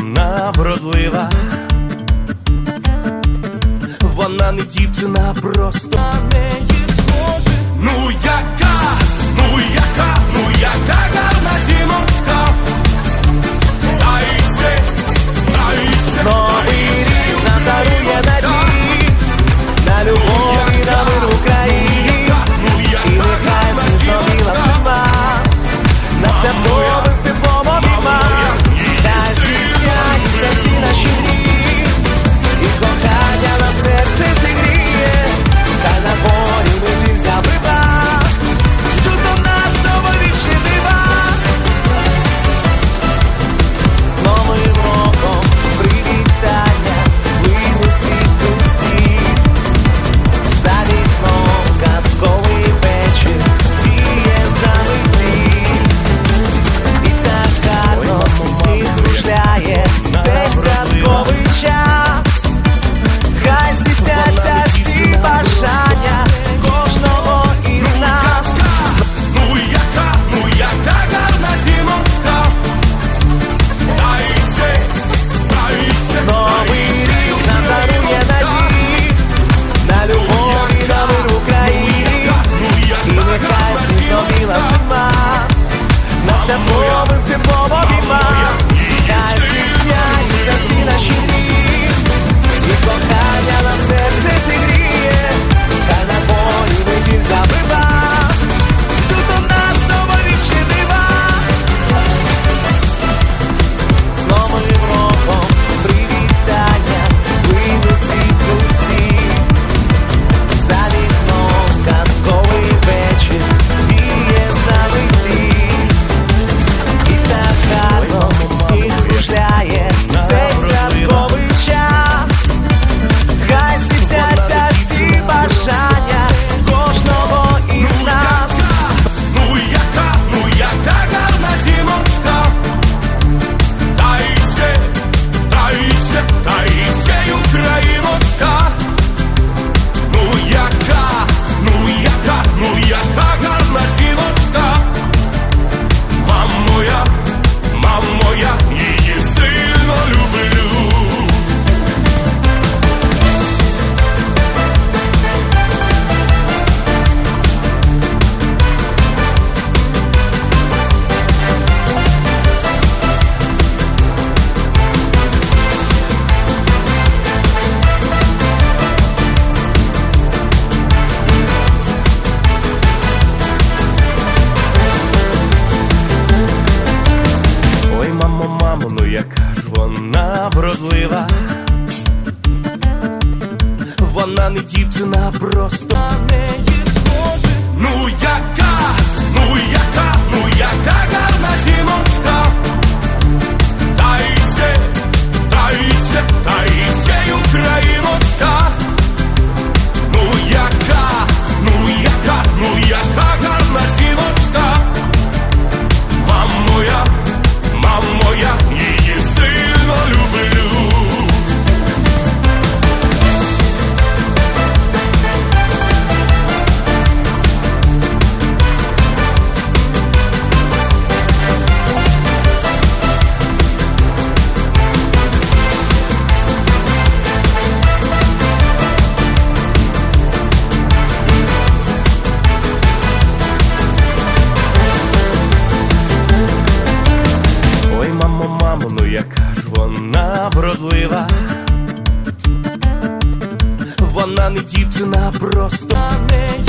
вона вродлива, вона не дівчина, просто не є. просто на неї схоже. Ну яка, ну яка, ну яка гарна жіночка, Таїсе, Таїсе, Таїсе, Україна. не дівчина, просто не.